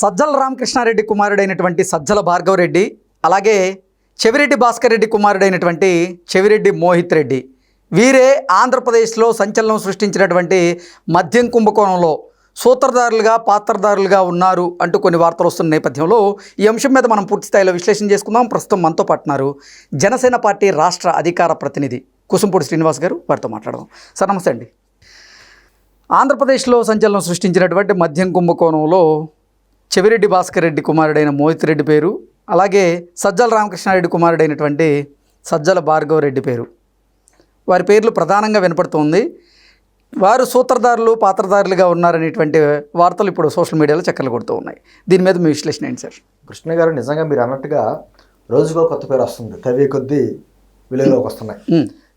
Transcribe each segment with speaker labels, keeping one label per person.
Speaker 1: సజ్జల రామకృష్ణారెడ్డి కుమారుడైనటువంటి సజ్జల భార్గవరెడ్డి అలాగే చెవిరెడ్డి భాస్కర్ రెడ్డి కుమారుడైనటువంటి చెవిరెడ్డి మోహిత్ రెడ్డి. వీరే ఆంధ్రప్రదేశ్లో సంచలనం సృష్టించినటువంటి మద్యం కుంభకోణంలో సూత్రధారులుగా పాత్రధారులుగా ఉన్నారు అంటూ కొన్ని వార్తలు వస్తున్న నేపథ్యంలో ఈ అంశం మీద మనం పూర్తి స్థాయిలో విశ్లేషణ చేసుకుందాం. ప్రస్తుతం మనతో పాటున్నారు జనసేన పార్టీ రాష్ట్ర అధికార ప్రతినిధి కుసుంపూడి శ్రీనివాస్ గారు. వారితో మాట్లాడదాం. సార్ నమస్తే అండి. ఆంధ్రప్రదేశ్లో సంచలనం సృష్టించినటువంటి మద్యం కుంభకోణంలో చెవిరెడ్డి భాస్కర్ రెడ్డి కుమారుడైన మోహిత్ రెడ్డి పేరు అలాగే సజ్జల రామకృష్ణారెడ్డి కుమారుడైనటువంటి సజ్జల భార్గవ రెడ్డి పేరు. వారి పేర్లు ప్రధానంగా వినపడుతోంది. వారు సూత్రధారులు పాత్రధారులుగా ఉన్నారనేటువంటి వార్తలు ఇప్పుడు సోషల్ మీడియాలో చక్కర్లు కొడుతూ ఉన్నాయి. దీని మీద మీ విశ్లేషణ ఏంటి సార్?
Speaker 2: కృష్ణ గారు నిజంగా మీరు అన్నట్టుగా రోజుకో కొత్త పేరు వస్తుంది. తవ్వే కొద్దీ వెలుగులోకి వస్తున్నాయి.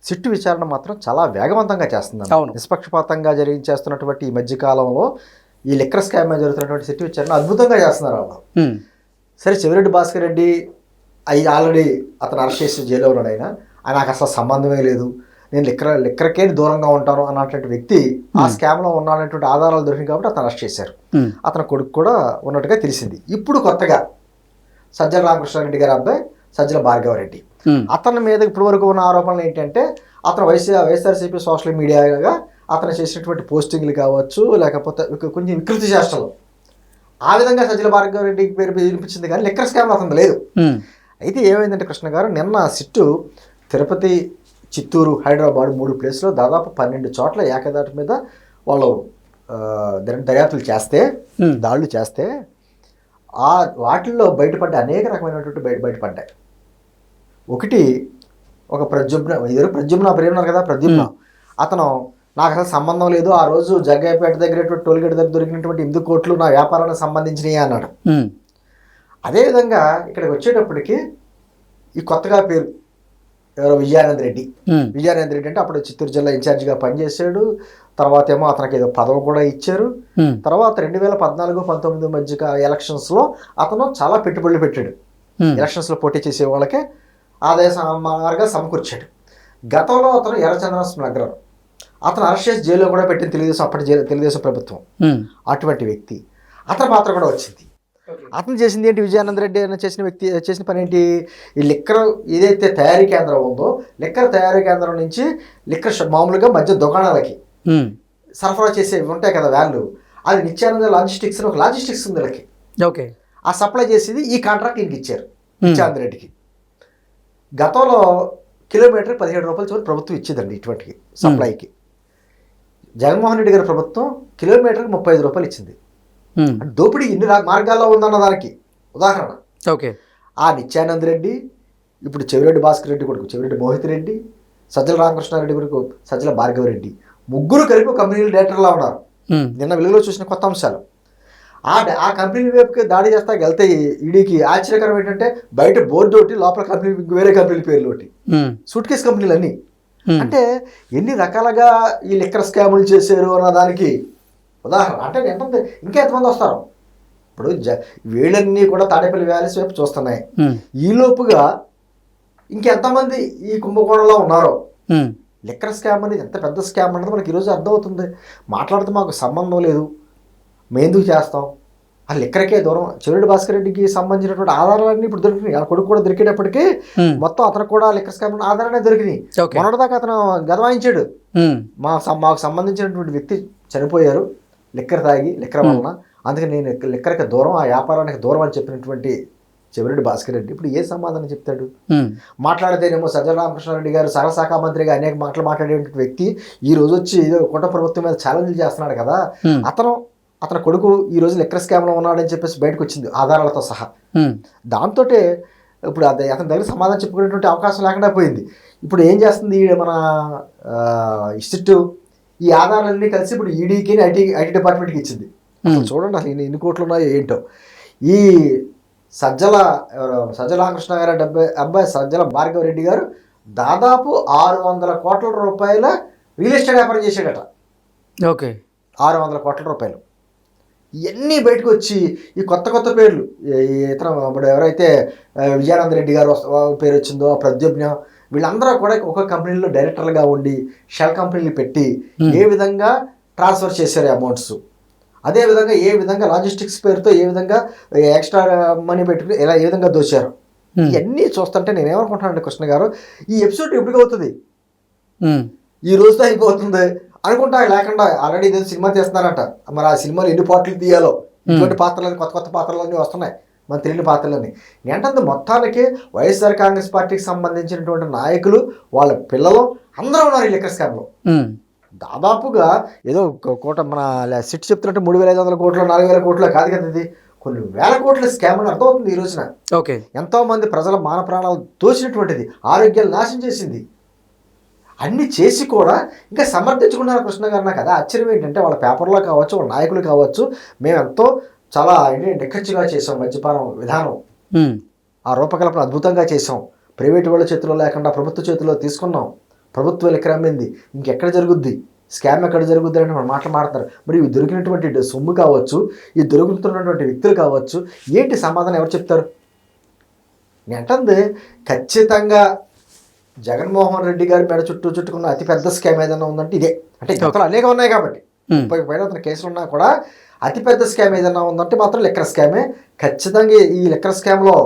Speaker 2: సిట్టు విచారణ మాత్రం చాలా వేగవంతంగా చేస్తుంది. నిష్పక్షపాతంగా జరిగి చేస్తున్నటువంటి ఈ మధ్య కాలంలో ఈ లిక్కర్ స్కామ్ మీద జరుగుతున్నటువంటి విచారణ అద్భుతంగా చేస్తున్నారు వాళ్ళు.
Speaker 1: సరే
Speaker 2: చెవిరెడ్డి భాస్కర్ రెడ్డి అయి ఆల్రెడీ అతను అరెస్ట్ చేసి జైల్లో ఉన్నాడు ఆయన. ఆయన నాకు అసలు సంబంధమే లేదు. నేను లిక్కర్ లిక్కర్కే దూరంగా ఉంటాను అన్నటువంటి వ్యక్తి ఆ స్కామ్లో ఉన్నాడనేటువంటి ఆధారాలు దొరికింది కాబట్టి అతను అరెస్ట్ చేశారు. అతని కొడుకు కూడా ఉన్నట్టుగా తెలిసింది. ఇప్పుడు కొత్తగా సజ్జల రామకృష్ణారెడ్డి గారి అబ్బాయి సజ్జల భార్గవరెడ్డి. అతని మీద ఇప్పటి వరకు ఉన్న ఆరోపణలు ఏంటంటే అతను వైసీ వైఎస్ఆర్సీపీ సోషల్ మీడియాగా అతను చేసినటువంటి పోస్టింగ్లు కావచ్చు లేకపోతే కొంచెం వికృతి చేష్టలు. ఆ విధంగా సజ్జల భార్గవరెడ్డి పేరు వినిపించింది కానీ లిక్కర్ స్కామ్ అతను లేదు. అయితే ఏమైందంటే కృష్ణ గారు నిన్న సిట్టు తిరుపతి చిత్తూరు హైదరాబాద్ మూడు ప్లేస్లో దాదాపు పన్నెండు చోట్ల ఏకదాటి మీద వాళ్ళు దర్యాప్తులు చేస్తే. దాడులు చేస్తే ఆ వాటిల్లో బయటపడ్డ అనేక రకమైనటువంటి బయట బయటపడ్డాయి. ఒకటి ఒక ప్రద్యుమ్న ఇద్దరు ప్రద్యుమ్న పేరు ఉన్నారు కదా ప్రద్యుమ్న అతను నాకు అసలు సంబంధం లేదు. ఆ రోజు జగ్గయ్యపేట దగ్గర టోల్గేట్ దగ్గర దొరికినటువంటి ఎనిమిది కోట్లు నా వ్యాపారానికి సంబంధించినవి అన్నాడు. అదేవిధంగా ఇక్కడికి వచ్చేటప్పటికి ఈ కొత్తగా పేరు ఎవరో విజయానంద్ రెడ్డి. విజయానంద్ రెడ్డి అంటే అప్పుడు చిత్తూరు జిల్లా ఇన్ఛార్జిగా పనిచేశాడు. తర్వాత ఏమో అతనికి ఏదో పదవి కూడా ఇచ్చారు. తర్వాత రెండు వేల పద్నాలుగు పంతొమ్మిది మధ్య ఎలక్షన్స్లో అతను చాలా పెట్టుబడులు పెట్టాడు. ఎలక్షన్స్లో పోటీ చేసే వాళ్ళకే ఆదాయ మార్గా సమకూర్చాడు. గతంలో అతను ఎర్రచంద్ర స్మగ్లర్ అతను అరెస్ట్ చేసి జైల్లో కూడా పెట్టిన తెలుగుదేశం అప్పటి తెలుగుదేశం ప్రభుత్వం. అటువంటి వ్యక్తి. అతని పాత్ర కూడా వచ్చింది. అతను చేసింది ఏంటి? విజయానంద రెడ్డి అని చేసిన వ్యక్తి చేసిన పని ఏంటి? ఈ లిక్కర్ ఏదైతే తయారీ కేంద్రం ఉందో లిక్కర్ తయారీ కేంద్రం నుంచి లిక్కర్ మామూలుగా మధ్య దుకాణాలకి సరఫరా చేసే ఉంటాయి కదా వ్యాన్లు. అది నిత్యానంద లాజిస్టిక్స్ ఒక లాజిస్టిక్స్ ఉంది వీళ్ళకి.
Speaker 1: ఓకే.
Speaker 2: ఆ సప్లై చేసేది ఈ కాంట్రాక్ట్ ఇంటికి ఇచ్చారు. నిత్యానంద రెడ్డికి. గతంలో కిలోమీటర్ పదిహేడు రూపాయల చోటు ప్రభుత్వం ఇచ్చేదండి ఇటువంటి సప్లైకి. జగన్మోహన్ రెడ్డి గారి ప్రభుత్వం కిలోమీటర్కి ముప్పై ఐదు రూపాయలు ఇచ్చింది. దోపిడీ ఇన్ని మార్గాల్లో ఉందన్న దానికి ఉదాహరణ.
Speaker 1: ఓకే.
Speaker 2: ఆ నిత్యానంద్ రెడ్డి ఇప్పుడు చెవిరెడ్డి భాస్కర్ రెడ్డి కొడుకు చెవిరెడ్డి మోహిత్ రెడ్డి సజ్జల రామకృష్ణారెడ్డి కొడుకు సజ్జల భార్గవ రెడ్డి ముగ్గురు కలిపి కంపెనీలు డైరెక్టర్లా ఉన్నారు. నిన్న వెలుగులో చూసిన కొత్త అంశాలు. ఆ ఆ కంపెనీ వైపుకి దాడి చేస్తా వెళ్తే ఈడీకి ఆశ్చర్యకరం ఏంటంటే బయట బోర్డు ఒకటి లోపల కంపెనీ వేరే కంపెనీ పేర్లు ఒకటి. సూట్ కేస్ కంపెనీలు అన్నీ అంటే ఎన్ని రకాలుగా ఈ లిక్కర్ స్కాములు చేశారు అన్న దానికి ఉదాహరణ. అంటే ఎంతంత ఇంకా ఎంతమంది వస్తారు? ఇప్పుడు జ వీళ్ళన్నీ కూడా తాడేపల్లి వ్యాలీస్ వైపు చూస్తున్నాయి.
Speaker 1: ఉమ్,
Speaker 2: ఈ లోపుగా ఇంకెంతమంది ఈ కుంభకోణంలో ఉన్నారో? లిక్కర్ స్కామ్ అనేది ఎంత పెద్ద స్కామ్ అన్నది మనకి ఈరోజు అర్థమవుతుంది. మాట్లాడితే మాకు సంబంధం లేదు. మేందుకు చేస్తాం? ఆ లిక్కర్కే దూరం. చెవిరెడ్డి భాస్కర్ రెడ్డికి సంబంధించినటువంటి ఆధారాలన్నీ ఇప్పుడు దొరికినాయి. ఆ కొడుకు కూడా దొరికేటప్పటికి మొత్తం అతను కూడా లిక్కర్ స్కామ్ ఆధారాలే దొరికినాయి. మొన్నటిదాకా అతను గదవాయించాడు. మా మాకు సంబంధించినటువంటి వ్యక్తి చనిపోయారు. లిక్కర్ తాగి లిక్కర్ వలన. అందుకని నేను లిక్క- లిక్కర్కి దూరం ఆ వ్యాపారానికి దూరం అని చెప్పినటువంటి చెవిరెడ్డి భాస్కర్ రెడ్డి ఇప్పుడు ఏ సమాధానం చెప్తాడు? మాట్లాడితేనేమో సజ్జల రామకృష్ణారెడ్డి గారు సహశాఖ మంత్రిగా అనేక మాటలు మాట్లాడేటువంటి వ్యక్తి ఈ రోజు వచ్చి ఏదో కుట ప్రభుత్వం మీద ఛాలెంజ్ చేస్తున్నాడు కదా. అతను అతని కొడుకు ఈ రోజు లెక్కర్ స్కామ్లో ఉన్నాడని చెప్పేసి బయటకు వచ్చింది ఆధారాలతో సహా. దాంతో ఇప్పుడు అది అతని దగ్గర సమాధానం చెప్పుకునేటువంటి అవకాశం లేకుండా పోయింది. ఇప్పుడు ఏం చేస్తుంది మన ఇన్స్టిట్యూ ఈ ఆధారాలన్నీ కలిసి ఇప్పుడు ఈడీకి ఐటీ ఐటీ డిపార్ట్మెంట్కి ఇచ్చింది. చూడండి అసలు ఎన్ని కోట్లు ఉన్నాయో ఏంటో. ఈ సజ్జల సజ్జల రామకృష్ణ గారి డెబ్బై అబ్బాయి సజ్జల భార్గవ రెడ్డి గారు దాదాపు ఆరు వందల కోట్ల రూపాయల రియల్ ఎస్టేట్ వ్యాపారం చేశాడట.
Speaker 1: ఓకే.
Speaker 2: ఆరు వందల కోట్ల రూపాయలు. ఇవన్నీ బయటకు వచ్చి ఈ కొత్త కొత్త పేర్లు. ఇతర ఇప్పుడు ఎవరైతే విజయానంద రెడ్డి గారు పేరు వచ్చిందో ప్రద్యుమ్న వీళ్ళందరూ కూడా ఒక కంపెనీలో డైరెక్టర్లుగా ఉండి షెల్ కంపెనీలు పెట్టి. ఏ విధంగా ట్రాన్స్ఫర్ చేశారు అమౌంట్స్? అదేవిధంగా ఏ విధంగా లాజిస్టిక్స్ పేరుతో ఏ విధంగా ఎక్స్ట్రా మనీ పెట్టుకుని ఎలా ఏ విధంగా దోచారు. ఇవన్నీ చూస్తుంటే నేను ఏమనుకుంటున్నాను కృష్ణ గారు ఈ ఎపిసోడ్ ఎప్పుడు అవుతుంది? ఈ రోజుతో అయిపోతుంది. అనుకుంటా లేకుండా ఆల్రెడీ ఇదే సినిమా తీస్తున్నారంట. మరి ఆ సినిమాలో ఎన్ని పాటలు తీయాలో? ఇటువంటి పాత్రలని కొత్త కొత్త పాత్రలన్నీ వస్తున్నాయి. మన తెలియని పాత్రలన్నీ. ఏంటంటే మొత్తానికి వైఎస్ఆర్ కాంగ్రెస్ పార్టీకి సంబంధించినటువంటి నాయకులు వాళ్ళ పిల్లలు అందరూ ఉన్నారు ఈ లిక్కర్ స్కామ్లో దాదాపుగా ఏదో కోట మన సిట్ చెప్తున్నట్టు మూడు వేల ఐదు వందల కోట్లు నాలుగు వేల కోట్లు కాదు కదా ఇది. కొన్ని వేల కోట్ల స్కామ్ అని అర్థమవుతుంది ఈ రోజున.
Speaker 1: ఓకే.
Speaker 2: ఎంతో మంది ప్రజల మాన ప్రాణాలు దోచినటువంటిది ఆరోగ్యాలు నాశనం చేసింది. అన్ని చేసి కూడా ఇంకా సమర్థించుకున్నారు కృష్ణ గారు. నాకు అదే ఆశ్చర్యం ఏంటంటే వాళ్ళ పేపర్లో కావచ్చు వాళ్ళ నాయకులు కావచ్చు మేము ఎంతో చాలా ఏంటి నిక్కచ్చిగా చేసాం మద్యపానం విధానం. ఆ రూపకల్పన అద్భుతంగా చేసాం. ప్రైవేట్ వాళ్ళ చేతిలో లేకుండా ప్రభుత్వ చేతిలో తీసుకున్నాం. ప్రభుత్వం ఎక్కడ అమ్మింది ఇంకెక్కడ జరుగుద్ది? స్కామ్ ఎక్కడ జరుగుద్ది అని మనం మాటలు మాడతారు మరి ఇవి దొరికినటువంటి సొమ్ము కావచ్చు ఈ దొరుకుతున్నటువంటి వ్యక్తులు కావచ్చు ఏంటి సమాధానం ఎవరు చెప్తారు? నేను అంటుంది ఖచ్చితంగా జగన్మోహన్ రెడ్డి గారి మెడ చుట్టూ చుట్టుకున్న అతిపెద్ద స్కామ్ ఏదైనా ఉందంటే ఇదే. అంటే గతంలో అనేక ఉన్నాయి కాబట్టి. ముప్పై పైన అతని కేసులు ఉన్నా కూడా అతిపెద్ద స్కామ్ ఏదైనా ఉందంటే మాత్రం లిక్కర్ స్కామే. ఖచ్చితంగా ఈ లిక్కర్ స్కామ్లో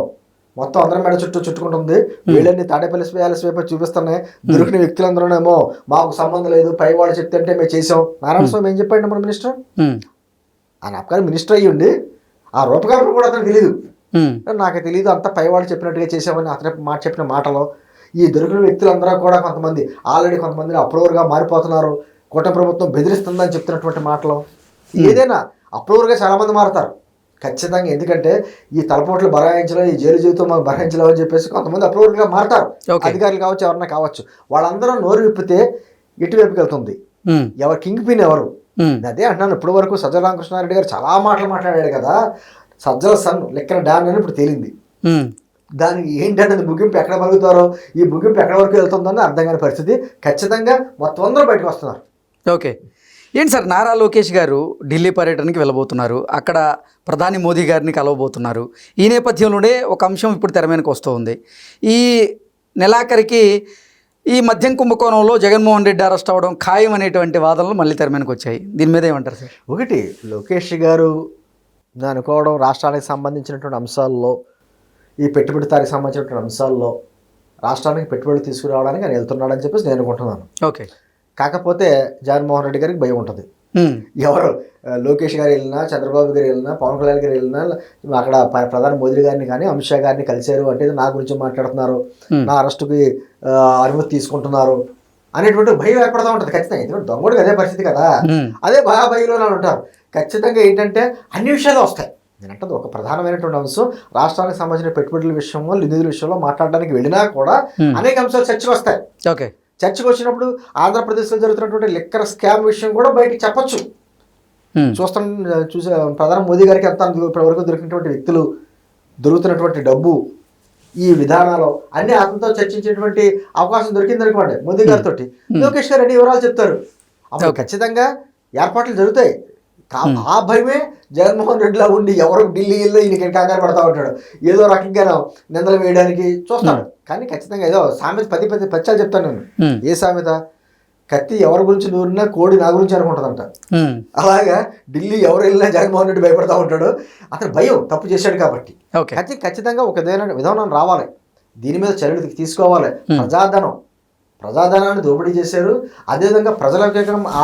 Speaker 2: మొత్తం అందరం మెడ చుట్టూ చుట్టుకుంటుంది. వీళ్ళని తాడేపల్లి ప్యాలెస్ వైపు చూపిస్తున్నాయి. దొరికిన వ్యక్తులందరూనేమో మాకు సంబంధం లేదు పై వాళ్ళు చెప్తుంటే మేము చేసాం. నారాయణ స్వామి ఏం చెప్పండి మన మినిస్టర్? ఆయన అప్పగారు మినిస్టర్ అయ్యి ఉండి ఆ రూపకల్పన కూడా అతనికి తెలియదు నాకు తెలియదు అంతా పై వాళ్ళు చెప్పినట్టుగా చేసామని అతని మాట చెప్పిన మాటలో. ఈ దొరికిన వ్యక్తులందరూ కూడా కొంతమంది ఆల్రెడీ కొంతమంది అప్రూవర్గా మారిపోతున్నారు. కూటమి ప్రభుత్వం బెదిరిస్తుందని చెప్తున్నటువంటి మాటలు. ఏదైనా అప్రూవర్గా చాలామంది మారుతారు. ఖచ్చితంగా ఎందుకంటే ఈ తలపోట్లు బరాయించడం ఈ జైలు జీవితం మాకు బరాయించలేవు అని చెప్పేసి కొంతమంది అప్రూవర్గా మారుతారు. అధికారులు కావచ్చు ఎవరన్నా కావచ్చు. వాళ్ళందరూ నోరు విప్పితే ఎటువైపుకి వెళ్తుంది ఎవరు కింగ్ పిన్ ఎవరు? అదే అంటున్నాను. ఇప్పటి వరకు సజ్జల రామకృష్ణారెడ్డి గారు చాలా మాటలు మాట్లాడాడు కదా. సజ్జల సన్ లెక్కన డాన్ అని ఇప్పుడు తేలింది. దానికి ఏంటంటే ముగింపు ఎక్కడ పలుకుతారో ఈ ముగింపు ఎక్కడ వరకు వెళ్తుందని అర్థం కాని పరిస్థితి. ఖచ్చితంగా మొత్తం అందరూ బయటకు వస్తున్నారు.
Speaker 1: ఓకే. ఏంటి సార్ నారా లోకేష్ గారు ఢిల్లీ పర్యటనకి వెళ్ళబోతున్నారు. అక్కడ ప్రధాని మోదీ గారిని కలవబోతున్నారు. ఈ నేపథ్యంలోనే ఒక అంశం ఇప్పుడు తెర మీదకి వస్తూ ఉంది. ఈ నెలాఖరికి ఈ మద్యం కుంభకోణంలో జగన్మోహన్ రెడ్డి అరెస్ట్ అవ్వడం ఖాయం అనేటువంటి వాదనలు మళ్ళీ తెర మీదకి వచ్చాయి. దీని మీద ఏమంటారు సార్?
Speaker 2: ఒకటి లోకేష్ గారు అనుకోవడం రాష్ట్రానికి సంబంధించినటువంటి అంశాల్లో ఈ పెట్టుబడిదారికి సంబంధించినటువంటి అంశాల్లో రాష్ట్రానికి పెట్టుబడి తీసుకురావడానికి ఆయన వెళ్తున్నాడని చెప్పేసి నేను అనుకుంటున్నాను.
Speaker 1: ఓకే.
Speaker 2: కాకపోతే జగన్మోహన్ రెడ్డి గారికి భయం ఉంటుంది. ఎవరు లోకేష్ గారు వెళ్ళినా చంద్రబాబు గారు వెళ్ళినా పవన్ కళ్యాణ్ గారు వెళ్ళినా అక్కడ ప్రధాని మోదీ గారిని కానీ అమిత్ షా గారిని కలిశారు అంటే నా గురించి మాట్లాడుతున్నారు. నా అరెస్టుకి అనుమతి తీసుకుంటున్నారు అనేటువంటి భయం ఏర్పడుతూ ఉంటుంది. ఖచ్చితంగా. ఎందుకంటే దొంగడికి అదే పరిస్థితి కదా. అదే భయ భయంలో ఉంటారు. ఖచ్చితంగా ఏంటంటే అన్ని విషయాలు వస్తాయి. నేనంటే ఒక ప్రధానమైనటువంటి అంశం. రాష్ట్రానికి సంబంధించిన పెట్టుబడుల విషయంలో నిధుల విషయంలో మాట్లాడడానికి వెళ్ళినా కూడా. అనేక అంశాలు చర్చకు వస్తాయి.
Speaker 1: ఓకే.
Speaker 2: చర్చకు వచ్చినప్పుడు ఆంధ్రప్రదేశ్లో జరుగుతున్నటువంటి లిక్కర్ స్కామ్ విషయం కూడా బయటికి చెప్పొచ్చు. చూస్తాం చూసే ప్రధాని మోదీ గారికి ఎంత ఇప్పటివరకు దొరికినటువంటి వ్యక్తులు దొరుకుతున్నటువంటి డబ్బు ఈ విధానాలు అన్ని అతనితో చర్చించేటువంటి అవకాశం దొరికింది అనుకోండి మోదీ గారితో లోకేష్ గారు అన్ని వివరాలు చెప్తారు. అప్పుడు. ఖచ్చితంగా ఏర్పాట్లు జరుగుతాయి. ఆ భయమే జగన్మోహన్ రెడ్డిలా ఉండి ఎవరు ఢిల్లీ వెళ్ళి ఈయనకి కంగారు పడతా ఉంటాడు. ఏదో రకంగా నిందలు వేయడానికి చూస్తాడు కానీ ఖచ్చితంగా ఏదో సామెత పది పది పచ్చాలు చెప్తాను నేను. ఏ సామెత? కత్తి ఎవరి గురించి నూరినా కోడి నా గురించి అనుకుంటుందంట. అలాగా ఢిల్లీ ఎవరు వెళ్ళినా జగన్మోహన్ రెడ్డి భయపడతా ఉంటాడు. అతను భయం తప్పు చేశాడు కాబట్టి. ఖచ్చితంగా ఒక విధానం రావాలి. దీని మీద చర్యలు తీసుకోవాలి. ప్రజాధనం ప్రజాధనాన్ని దోపిడీ చేశారు. అదేవిధంగా ప్రజల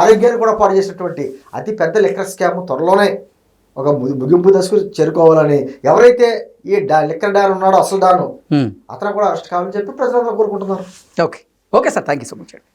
Speaker 2: ఆరోగ్యాన్ని కూడా పాడు చేసినటువంటి అతి పెద్ద లిక్కర్ స్కామ్ త్వరలోనే ఒక ముగింపు దశకు చేరుకోవాలని ఎవరైతే ఈ డా లిక్కర్ డాన్ ఉన్నాడో అసలు డాను అతను కూడా అరెస్ట్ కావాలని చెప్పి ప్రజలందరూ కోరుకుంటున్నారు.
Speaker 1: Okay. Okay sir. Thank you so much అండి.